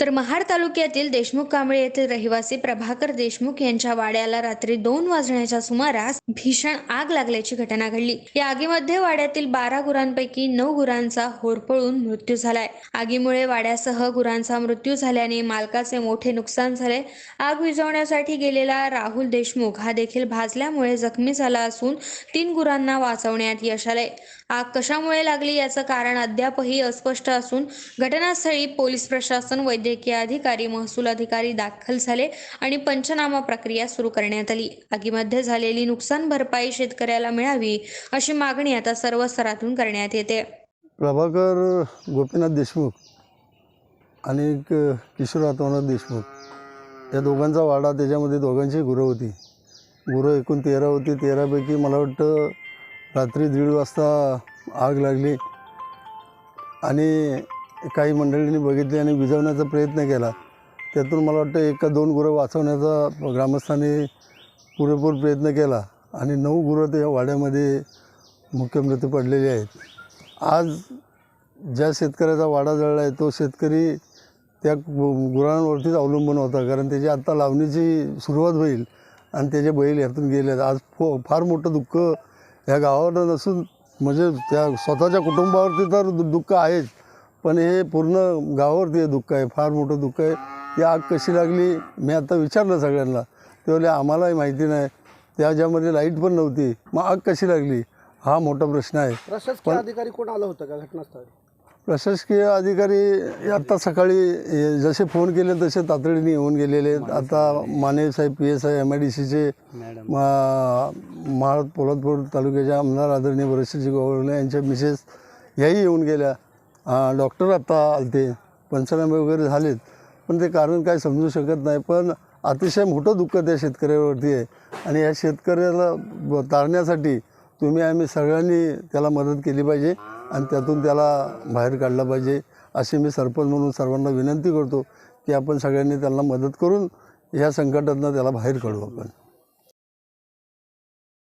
तर महाड तालुक्यातील देशमुख कांबळे येथील रहिवासी प्रभाकर देशमुख यांच्या वाड्याला रात्री दोन वाजण्याच्या सुमारास भीषण आग लागल्याची घटना घडली. या आगीमध्ये वाड्यातील बारा गुरांपैकी नऊ गुरांचा होरपळून मृत्यू झालाय. आगीमुळे वाड्यासह गुरांचा मृत्यू झाल्याने मालकाचे मोठे नुकसान झाले. आग विझवण्यासाठी गेलेला राहुल देशमुख हा देखील भाजल्यामुळे जखमी झाला असून तीन गुरांना वाचवण्यात यश आले आग कशामुळे लागली याचं कारण अद्यापही अस्पष्ट असून घटनास्थळी पोलीस प्रशासन वैद्य वैद्यकीय अधिकारी महसूल अधिकारी दाखल झाले आणि पंचनामा प्रक्रिया सुरू करण्यात आली. आगीमध्ये झालेली नुकसान भरपाई शेतकऱ्याला मिळावी अशी मागणी आता सर्व स्तरातून करण्यात येते. प्रभाकर गोपीनाथ देशमुख आणि एक किशोर आत्मानाथ देशमुख या दोघांचा वाडा त्याच्यामध्ये दोघांची गुरं होती. गुरं एकूण तेरा होती. तेरापैकी मला वाटतं रात्री दीड वाजता आग लागली. आणि काही मंडळींनी बघितली आणि विझवण्याचा प्रयत्न केला. त्यातून मला वाटतं एक का दोन गुरं वाचवण्याचा ग्रामस्थांनी पुरेपूर प्रयत्न केला आणि नऊ गुरं त्या वाड्यामध्ये मुख्य मृत्यू पडलेले आहेत. आज ज्या शेतकऱ्याचा वाडा जळला आहे तो शेतकरी त्या गुरांवरतीच अवलंबून होता कारण त्याची आत्ता लावणीची सुरुवात होईल आणि त्याचे बैल यातून गेले आहेत. आज फो फार मोठं दुःख ह्या गावावर नसून म्हणजे त्या स्वतःच्या कुटुंबावरती तर दु- दुःख आहेच. पण हे पूर्ण गावावरती हे दुःख आहे फार मोठं दुःख आहे. ती आग कशी लागली मी आता विचारलं सगळ्यांना. ते आम्हालाही माहिती नाही. त्याच्यामध्ये लाइट पण नव्हती. मग आग कशी लागली? हा मोठा प्रश्न आहे. प्रशासकीय अधिकारी कोण आलं होतं का घटनास्थळी? प्रशासकीय अधिकारी आत्ता सकाळी जसे फोन केले तसे तातडीने येऊन गेलेले आहेत. आता माने साहेब P S I M I D सीचे महाळ पोलादपूर तालुक्याच्या आमदार आदरणीय वरशीजी गोवळे यांच्या मिसेस याही येऊन गेल्या. डॉक्टर आत्ता आलते. पंचनामे वगैरे झालेत. पण ते कारण काय समजू शकत नाही. पण अतिशय मोठं दुःख त्या शेतकऱ्यावरती आहे. आणि या शेतकऱ्याला तारण्यासाठी तुम्ही आम्ही सगळ्यांनी त्याला मदत केली पाहिजे आणि त्यातून त्याला बाहेर काढलं पाहिजे. अशी मी सरपंच म्हणून सर्वांना विनंती करतो की आपण सगळ्यांनी त्यांना मदत करून ह्या संकटातनं त्याला बाहेर काढू आपण.